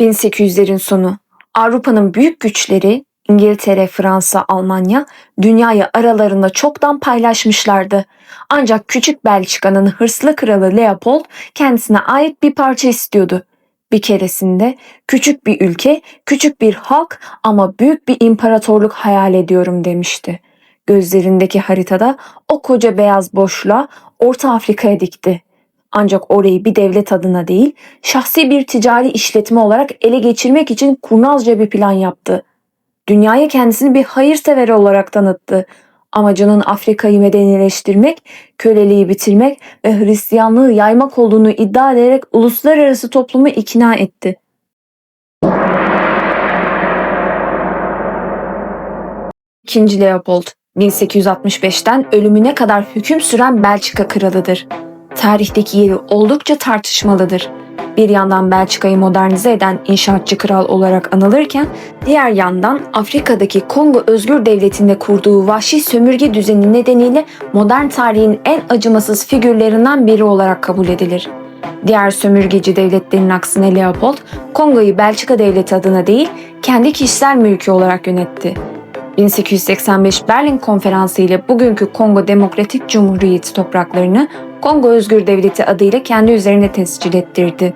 1800'lerin sonu. Avrupa'nın büyük güçleri İngiltere, Fransa, Almanya dünyayı aralarında çoktan paylaşmışlardı. Ancak küçük Belçika'nın hırslı kralı Leopold kendisine ait bir parça istiyordu. Bir keresinde küçük bir ülke, küçük bir halk ama büyük bir imparatorluk hayal ediyorum demişti. Gözlerindeki haritada o koca beyaz boşluğa Orta Afrika'ya dikti. Ancak orayı bir devlet adına değil, şahsi bir ticari işletme olarak ele geçirmek için kurnazca bir plan yaptı. Dünyaya kendisini bir hayırsever olarak tanıttı. Amacının Afrika'yı medenileştirmek, köleliği bitirmek ve Hristiyanlığı yaymak olduğunu iddia ederek uluslararası toplumu ikna etti. İkinci Leopold 1865'ten ölümüne kadar hüküm süren Belçika kralıdır. Tarihteki yeri oldukça tartışmalıdır. Bir yandan Belçika'yı modernize eden inşaatçı kral olarak anılırken diğer yandan Afrika'daki Kongo Özgür Devleti'nde kurduğu vahşi sömürge düzeni nedeniyle modern tarihin en acımasız figürlerinden biri olarak kabul edilir. Diğer sömürgeci devletlerin aksine Leopold, Kongo'yu Belçika devleti adına değil, kendi kişisel mülkü olarak yönetti. 1885 Berlin Konferansı ile bugünkü Kongo Demokratik Cumhuriyeti topraklarını Kongo Özgür Devleti adıyla kendi üzerine tescil ettirdi.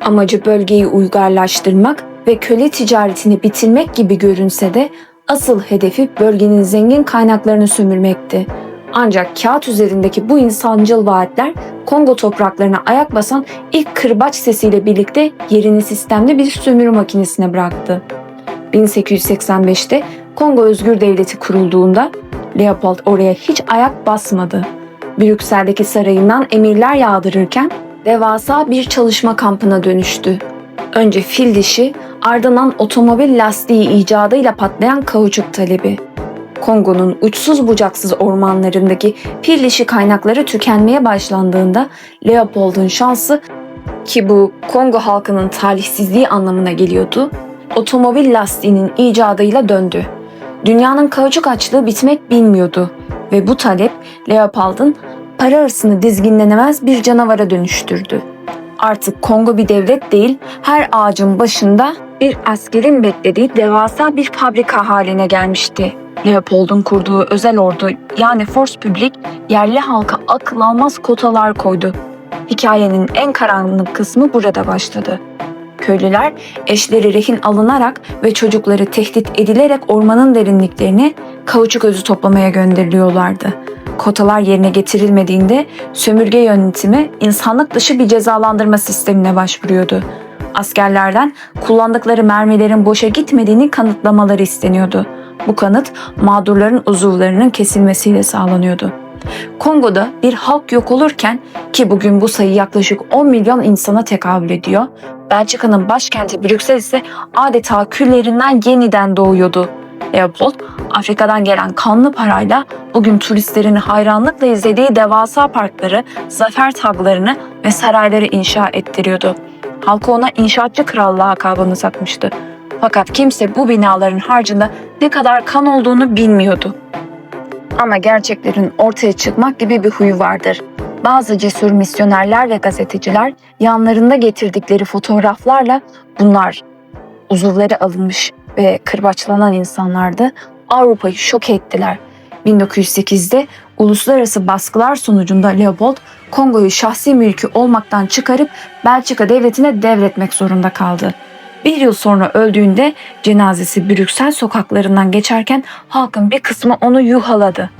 Amacı bölgeyi uygarlaştırmak ve köle ticaretini bitirmek gibi görünse de asıl hedefi bölgenin zengin kaynaklarını sömürmekti. Ancak kağıt üzerindeki bu insancıl vaatler Kongo topraklarına ayak basan ilk kırbaç sesiyle birlikte yerini sistemli bir sömürü makinesine bıraktı. 1885'te Kongo Özgür Devleti kurulduğunda Leopold oraya hiç ayak basmadı. Brüksel'deki sarayından emirler yağdırırken devasa bir çalışma kampına dönüştü. Önce fil dişi, ardından otomobil lastiği icadıyla patlayan kauçuk talebi. Kongo'nun uçsuz bucaksız ormanlarındaki fil dişi kaynakları tükenmeye başlandığında Leopold'un şansı ki bu Kongo halkının talihsizliği anlamına geliyordu, otomobil lastiğinin icadıyla döndü. Dünyanın kauçuk açlığı bitmek bilmiyordu ve bu talep Leopold'un para hırsını dizginlenemez bir canavara dönüştürdü. Artık Kongo bir devlet değil, her ağacın başında bir askerin beklediği devasa bir fabrika haline gelmişti. Leopold'un kurduğu özel ordu yani Force Public yerli halka akıl almaz kotalar koydu. Hikayenin en karanlık kısmı burada başladı. Köylüler eşleri rehin alınarak ve çocukları tehdit edilerek ormanın derinliklerine kauçuk özü toplamaya gönderiliyorlardı. Kotalar yerine getirilmediğinde sömürge yönetimi insanlık dışı bir cezalandırma sistemine başvuruyordu. Askerlerden kullandıkları mermilerin boşa gitmediğini kanıtlamaları isteniyordu. Bu kanıt mağdurların uzuvlarının kesilmesiyle sağlanıyordu. Kongo'da bir halk yok olurken ki bugün bu sayı yaklaşık 10 milyon insana tekabül ediyor, Belçika'nın başkenti Brüksel ise adeta küllerinden yeniden doğuyordu. Leopold, Afrika'dan gelen kanlı parayla bugün turistlerin hayranlıkla izlediği devasa parkları, zafer taglarını ve sarayları inşa ettiriyordu. Halkı ona inşaatçı kral lakabını takmıştı. Fakat kimse bu binaların harcında ne kadar kan olduğunu bilmiyordu. Ama gerçeklerin ortaya çıkmak gibi bir huyu vardır. Bazı cesur misyonerler ve gazeteciler yanlarında getirdikleri fotoğraflarla bunlar uzuvları alınmış ve kırbaçlanan insanlardı. Avrupa'yı şok ettiler. 1908'de uluslararası baskılar sonucunda Leopold Kongo'yu şahsi mülkü olmaktan çıkarıp Belçika devletine devretmek zorunda kaldı. Bir yıl sonra öldüğünde cenazesi Brüksel sokaklarından geçerken halkın bir kısmı onu yuhaladı.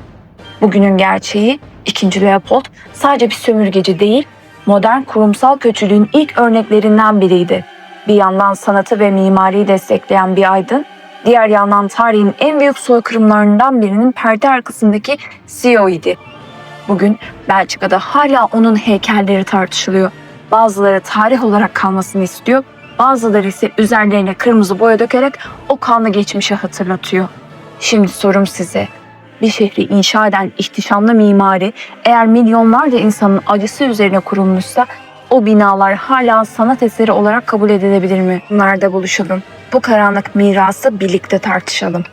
Bugünün gerçeği 2. Leopold sadece bir sömürgeci değil, modern kurumsal kötülüğün ilk örneklerinden biriydi. Bir yandan sanatı ve mimariyi destekleyen bir aydın, diğer yandan tarihin en büyük soykırımlarından birinin perde arkasındaki CEO idi. Bugün Belçika'da hala onun heykelleri tartışılıyor. Bazıları tarih olarak kalmasını istiyor, bazıları ise üzerlerine kırmızı boya dökerek o kanlı geçmişi hatırlatıyor. Şimdi sorum size. Bir şehri inşa eden ihtişamlı mimari eğer milyonlarca insanın acısı üzerine kurulmuşsa o binalar hala sanat eseri olarak kabul edilebilir mi? Nerede buluşalım? Bu karanlık mirası birlikte tartışalım.